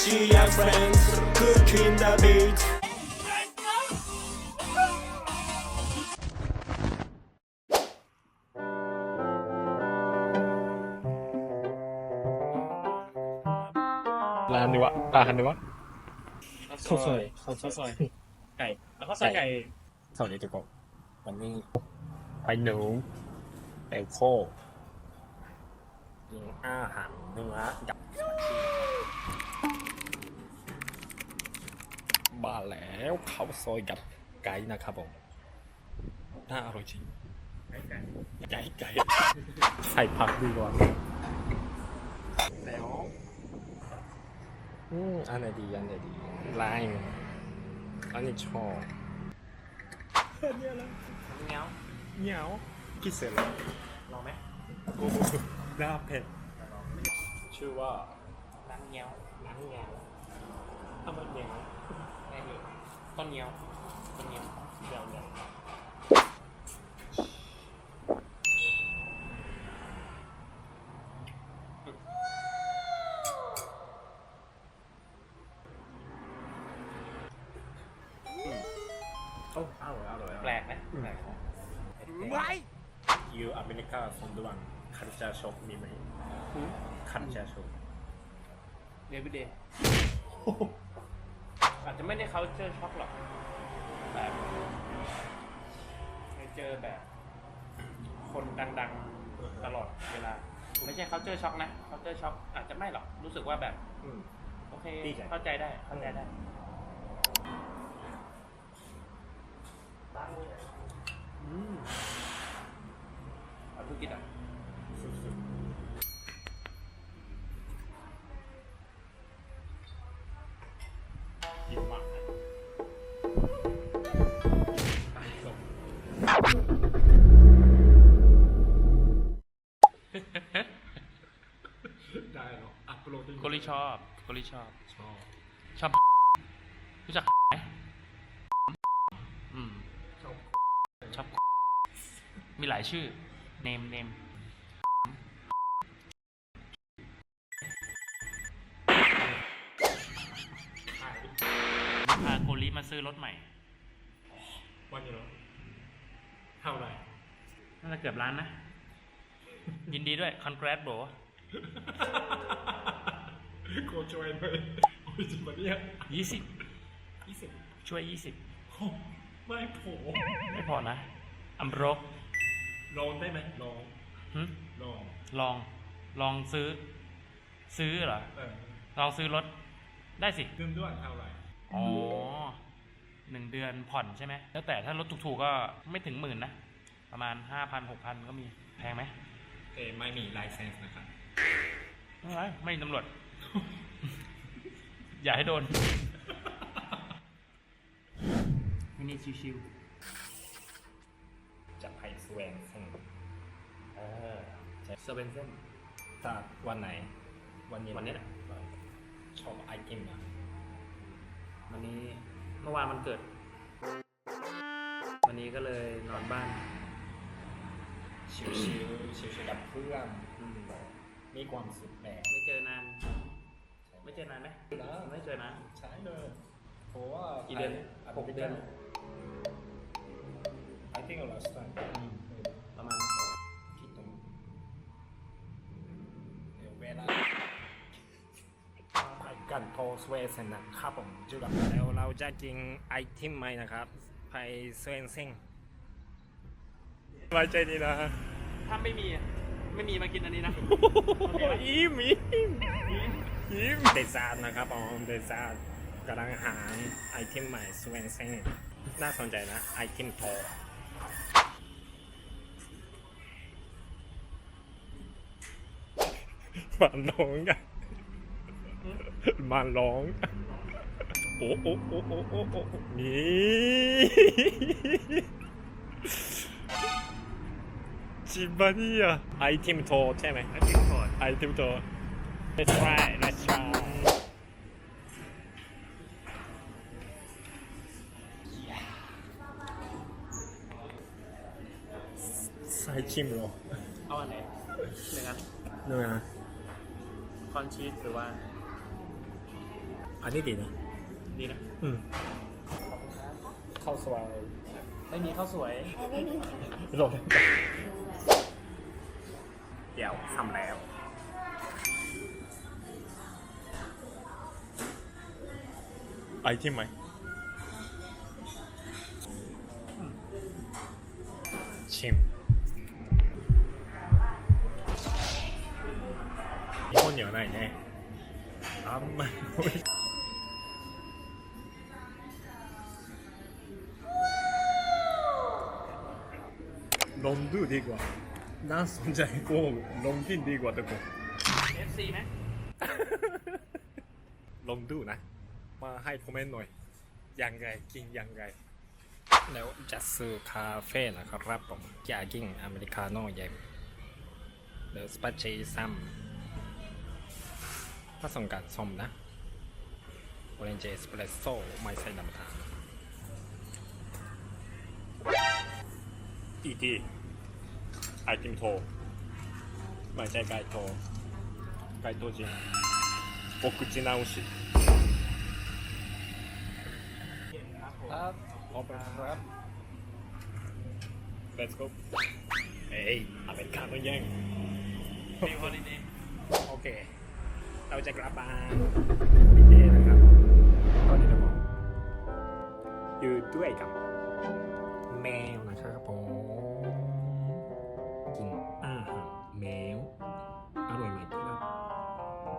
she and friends cooking the beat ร้านนี้วะร้านนี้วะข้าวซอยข้าวซอยไก่แล้วก็ใส่ไก่สวัสดีทุกคนวันนี้ไปหนูไปโคกินอาหารเนื้อกับ มาแล้วข้าวซอยกับไก่นะครับผมน่าอร่อยจริงไก่ไก่ไก่ไก่ใส่ผักดีกว่าแล้วอืมอันไหนดีอันไหนดีลายอันนี้ชอบเงี้ยวเหนียวพิเศษเลยลองไหมโอ้โหน่าเผ็ดชื่อว่าร้านเงี้ยวน้ำเหนียวทำไมเหนียวได้เลย ต้นเงี้ยวต้นเงี้ยวเหนียวเหนียวโอ้อร่อยอร่อยแปลกนะแปลกยูอเมริกาฟอนดวันคันจาช็อกมีไหมคันจาช็อกเดวิดเดย์อาจจะ ไม่ได้เขาเจอช็อกหรอกแบบไปเจอแบบ คนดังๆตลอดเวลา ไม่ใช่เขาเจอช็อกนะเขาเจอช็อกอาจจะไม่หรอกรู้สึกว่าแบบ อืม โอเค ดีใจ เข้าใจได้ เข้าใจได้ อืมเอาธุรกิจอะ ลิชอบ ชอบชอบ รู้จักไหมอืมชอบชอบ มีหลายชื่อ เนมเนมขายพาโกลิมาซื้อรถใหม่ วันนี้เหรอเท่าไหร่น่าจะเกือบล้านนะ ยินดีด้วย คอน g r a t โบ โคจอยเลยโอ้ยจริงปะเนี่ยยี่สิบยี่สิบช่วยยี่สิบโอ้ไม่โผไม่พอนะอัมโรกลองได้ไหมลองหึลองลองลองซื้อ ซื้อเหรอเออลองซื้อรถได้สิเริ่มด้วยเท่าไหร่อ๋อหนึ่งเดือนผ่อนใช่ไหมแล้วแต่ถ้ารถถูกๆก็ไม่ถึงหมื่นนะ ประมาณห้าพันหกพันก็มีแพงไหมเอไม่มีไลเซนส์นะครับ ไม่เป็นไรไม่มีตำรวจ อย่าให้โดนมินิชิวจะไปสแวนเซนๆเออเซเว่นเซนถ้าวันไหน วันนี้วันนี้แหละชอบไอเทมอะวันนี้เมื่อวานมันเกิด วันนี้ก็เลยนอนบ้าน ชิวๆชิวๆกับเพื่อนอืมมีความสุขแบบไม่เจอนาน ไม่เจอนานไหมไม่เจอนานใช่เลยเพราะว่ากี่เดือนหกเดือน I think last time ประมาณนั้นคิดตรงเดี๋ยวเวลาไปกันโทสเวสนะครับผมจุดแล้วเราจะกินไอเทมไหมนะครับไปสเวนเซงไว้ใจดีนะถ้าไม่มีอะไม่มีมากินอันนี้นะยิ้ม ยิ้มเดซานนะครับผมเดซานกำลังหาไอเทมใหม่สเวนเซงน่าสนใจนะไอเทมโทมันร้องกันมันร้องโอ้โอ้โอ้โอ้โอ้โอ้นี่จิบานี่อะไอเทมโทใช่ไหมแล้วกินก่อนไอเทมโท let's try let's try ใส่ชิมเหรอเอาอันไหนหนึ่งอันเนื้อคอนชีสหรือว่า อันนี้ดีนะดีนะอืมข้าวสวยไม่มีข้าวสวยโหลดเดี๋ยวทำแล้ว ไปใช่ไหม ชิมมีข้าวเหนียวหน่อยแน่อ้ามันลงดูดีกว่า น่าสนใจกว่าลงกินดีกว่าตะโก FC ไหม ลองดูนะ มาให้คอมเมนต์หน่อยยังไงกินยังไงแล้วจัดซื้อคาเฟ่นะครับผมอยากกินอเมริกาโน่ใหญ่แล้สปาเชีซัมผสมกับส้มนะโอเรนจ์เอสเปรสโซ่ไม่ใส่น้ำตาลอีกทีไอติมโทไม่ใช่ไก่โทไก่โทจริงปกตินาอุช ครับพร้อมแล้วครับ Let's go เฮ้ยอเมริกาต้องแย่งมีฮอลิเดย์โอเค เราจะกลับบ้านดีเดย์นะครับก็เดี๋ยวจะบอกอยู่ด้วยกับแมวนะครับผมกินอาหารแมวอร่อยไหมครับ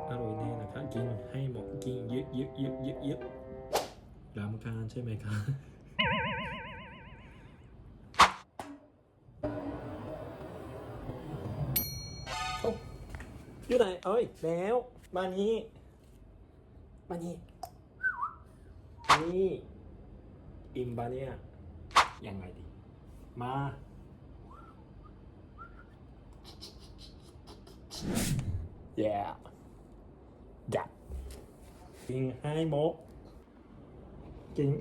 อร่อยแน่นะครับกินให้หมดกินเยอะเยอะเยอะเยอะ เยอะรำคาญใช่ไหมครับอยู่ไหนเอ้ยแล้วมานี้ มานี้ นี่ อิมบาเนี่ยยังไงดี มา yeah จับกินให้หมด กิน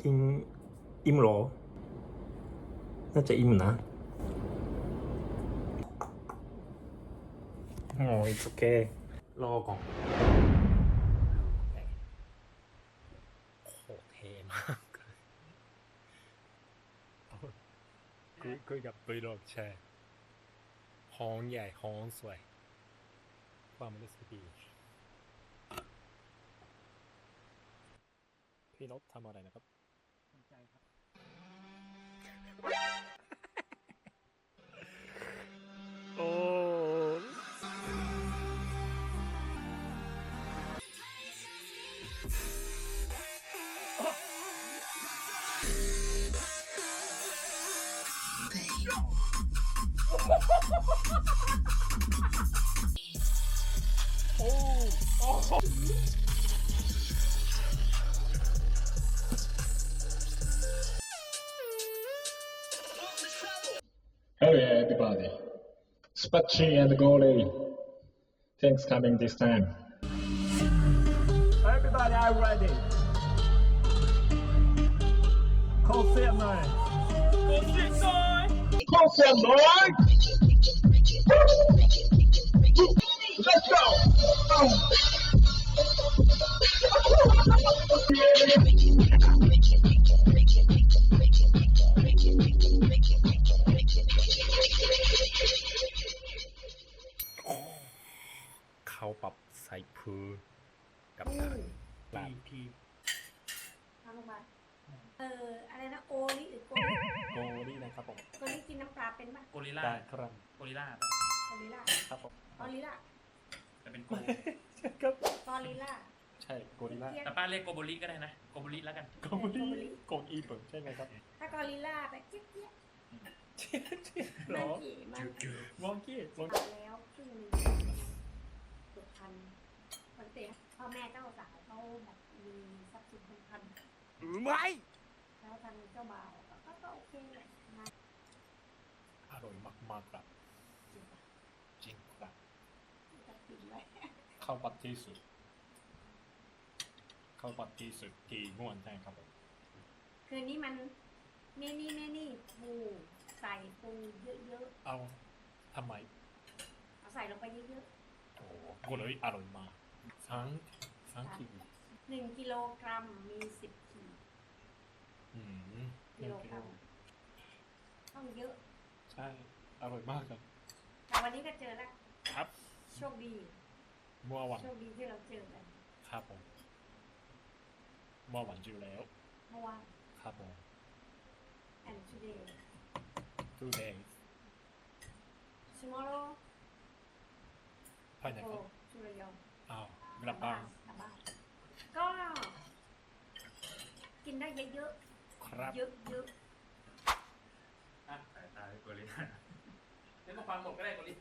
กินอิ่มเหรอ น่าจะอิ่มนะ โอ้ยโอเค รอก่อนโคตรเท่มากคุยคุยกับวีล็อกแชร์ห้องใหญ่ห้องสวย ความรู้สึกดี พี่นกทำอะไรนะครับโอ้ Hello everybody. Spacci and Goli. Things coming this time. Everybody are ready เข้าเสียงหน่อย Consent Lord! Let's go! เแต่เป็นโกครับกอริล่าใช่โกริล่าแต่ป้าเรียกโกโบริก็ได้นะโกโบริแล้วกันโกริโกอีเปิดใช่ไหมครับถ้ากอริล่าไปเจี๊ยบเจี๊ยบหรมันอกี่มันวองกี้วองตายแล้วครึ่งหนึงเกือบพันมันเตะพ่อแม่เจ้าสาวเขาแบบมีทรัพย์สินเป็นพันไม่แล้วทางเจ้าบ่าวก็ก็ก็โอเคแหละนะอร่อยมากๆครับจริงครับ จะกินไว้ข้าวปัดที่สุดข้าวปัดที่สุดที่ง่วนใช่ครับผมคืนนี้มันนี่นี่นี่นี่ปูใส่ปูเยอะเอาทำไม ๆเอาใส่ลงไปเยอะโอ้โหโกริอร่อยมากทั้งฟังคิวหนึ่งกิโลกรัมมีสิบขีดอืมกิโลกรัมต้องเยอะ ใช่ อร่อยมากครับ แต่วันนี้ก็เจอแล้ว ครับ โชคดีเมื่อวันโชคดีที่เราเจอกันครับผมเมื่อวันอยู่แล้ว เมื่อวาน ครับผม and today two days tomorrow ภายในค go รับ to ระยองอ้าวกลับบ้านกลับบ้านก็ กินได้เยอะครับ ๆเยอะๆอะตายตายกลิเดี๋ยวมาฟังหมดก็ได้กลิ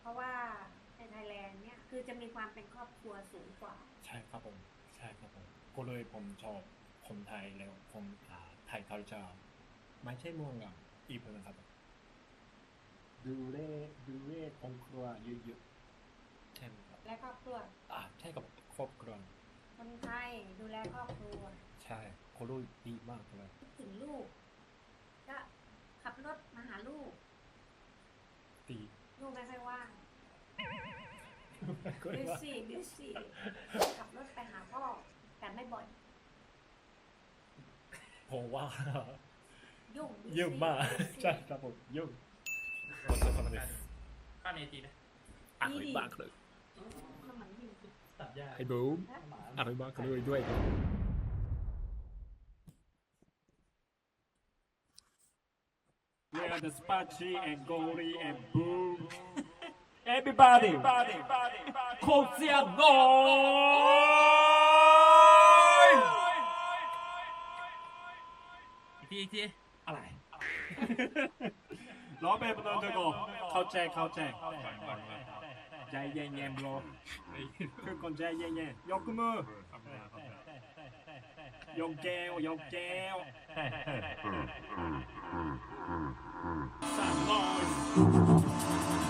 เพราะว่าในไท ยแลนด์เนี่ยคือจะมีความเป็นครอบครัวสูงกว่า ใช่ครับผมใช่ครับผมก็เลยผมชอบคนไทยแล้วผมอ่าไทย culture ไม่ใช่เมืองอะอีกนะครับผมดูเล่ดูเล่ครอบครัวเยอะๆใช่ไหมครับและครอบครัวอ่าใช่กับครอบครัวคนไทยดูแลครอบครัว ใช่คนรู้ดีมากเลยคิดถึงลูก ก็ขับรถมาหาลูกดีลูกไม่ค่อยว่างก็เล บิยวว่าซี่บิซี่ขับรถไปหาพ่อ แต่ไม่บ่อยผมว่ายุ่ง busy ยุ่งมาก busy ใช่ครับผมยุ่งคนจะทำอะไรป้าเนตีนะอร่อยมากเลยน้ำมันยิ่งตัดหญ้าไอ้บูมอร่อยมากเลยด้วยครับ We are the Spachi and Gory and Boom. Everybody, call Sia Noy! อีกทีอีกทีอะไร ร้องเพลงประตูตะโกเข้าใจเข้าใจใจเย็นๆ bro คือคนใจเย็นๆยกมือยกแก้วยกแก้วสั่งบอย